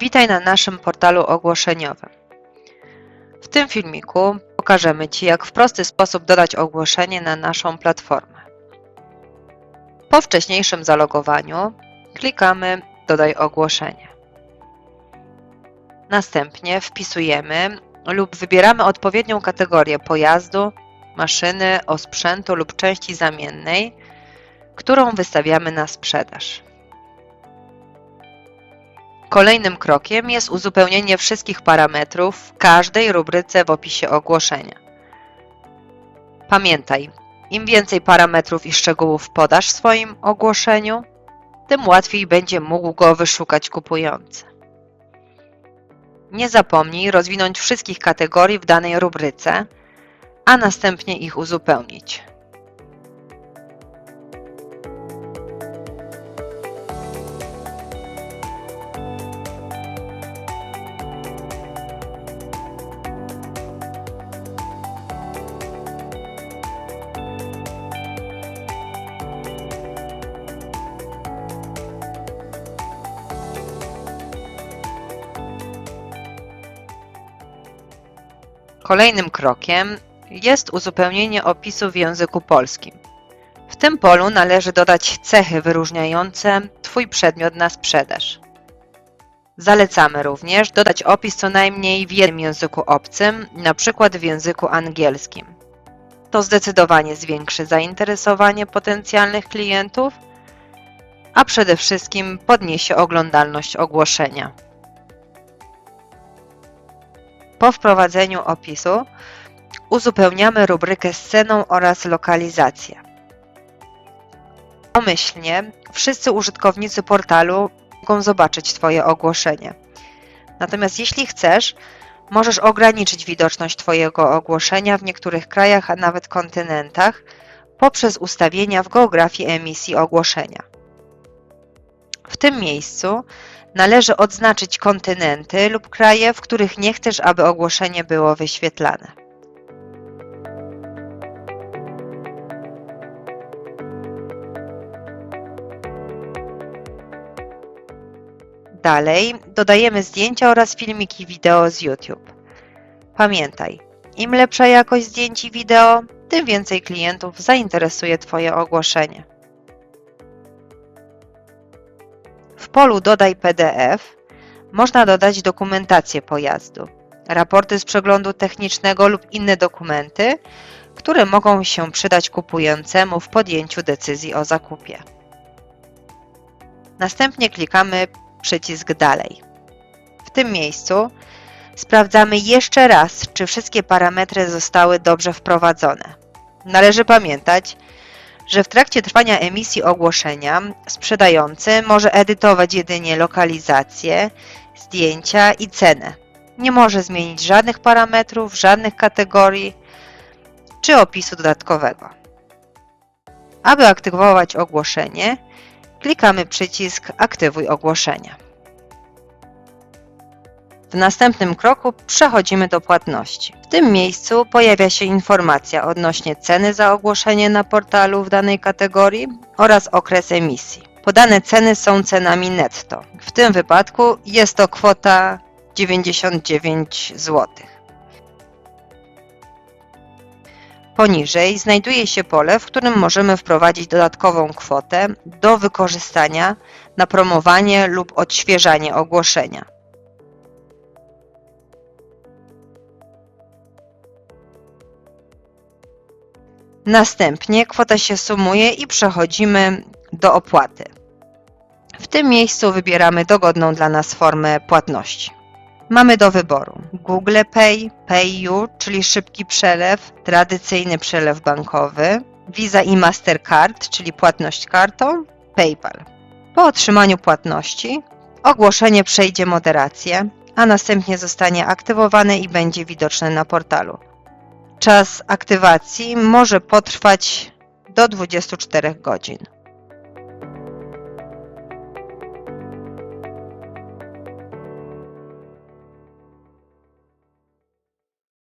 Witaj na naszym portalu ogłoszeniowym. W tym filmiku pokażemy Ci, jak w prosty sposób dodać ogłoszenie na naszą platformę. Po wcześniejszym zalogowaniu klikamy Dodaj ogłoszenie. Następnie wpisujemy lub wybieramy odpowiednią kategorię pojazdu, maszyny, osprzętu lub części zamiennej, którą wystawiamy na sprzedaż. Kolejnym krokiem jest uzupełnienie wszystkich parametrów w każdej rubryce w opisie ogłoszenia. Pamiętaj, im więcej parametrów i szczegółów podasz w swoim ogłoszeniu, tym łatwiej będzie mógł go wyszukać kupujący. Nie zapomnij rozwinąć wszystkich kategorii w danej rubryce, a następnie ich uzupełnić. Kolejnym krokiem jest uzupełnienie opisu w języku polskim. W tym polu należy dodać cechy wyróżniające Twój przedmiot na sprzedaż. Zalecamy również dodać opis co najmniej w jednym języku obcym, np. w języku angielskim. To zdecydowanie zwiększy zainteresowanie potencjalnych klientów, a przede wszystkim podniesie oglądalność ogłoszenia. Po wprowadzeniu opisu uzupełniamy rubrykę z ceną oraz lokalizację. Pomyślnie wszyscy użytkownicy portalu mogą zobaczyć Twoje ogłoszenie. Natomiast jeśli chcesz, możesz ograniczyć widoczność Twojego ogłoszenia w niektórych krajach, a nawet kontynentach poprzez ustawienia w geografii emisji ogłoszenia. W tym miejscu należy odznaczyć kontynenty lub kraje, w których nie chcesz, aby ogłoszenie było wyświetlane. Dalej dodajemy zdjęcia oraz filmiki wideo z YouTube. Pamiętaj, im lepsza jakość zdjęć i wideo, tym więcej klientów zainteresuje Twoje ogłoszenie. Polu Dodaj PDF można dodać dokumentację pojazdu, raporty z przeglądu technicznego lub inne dokumenty, które mogą się przydać kupującemu w podjęciu decyzji o zakupie. Następnie klikamy przycisk Dalej. W tym miejscu sprawdzamy jeszcze raz, czy wszystkie parametry zostały dobrze wprowadzone. Należy pamiętać, że w trakcie trwania emisji ogłoszenia sprzedający może edytować jedynie lokalizację, zdjęcia i cenę. Nie może zmienić żadnych parametrów, żadnych kategorii czy opisu dodatkowego. Aby aktywować ogłoszenie, klikamy przycisk Aktywuj ogłoszenie. W następnym kroku przechodzimy do płatności. W tym miejscu pojawia się informacja odnośnie ceny za ogłoszenie na portalu w danej kategorii oraz okres emisji. Podane ceny są cenami netto. W tym wypadku jest to kwota 99 zł. Poniżej znajduje się pole, w którym możemy wprowadzić dodatkową kwotę do wykorzystania na promowanie lub odświeżanie ogłoszenia. Następnie kwota się sumuje i przechodzimy do opłaty. W tym miejscu wybieramy dogodną dla nas formę płatności. Mamy do wyboru Google Pay, PayU, czyli szybki przelew, tradycyjny przelew bankowy, Visa i Mastercard, czyli płatność kartą, PayPal. Po otrzymaniu płatności ogłoszenie przejdzie moderację, a następnie zostanie aktywowane i będzie widoczne na portalu. Czas aktywacji może potrwać do 24 godzin.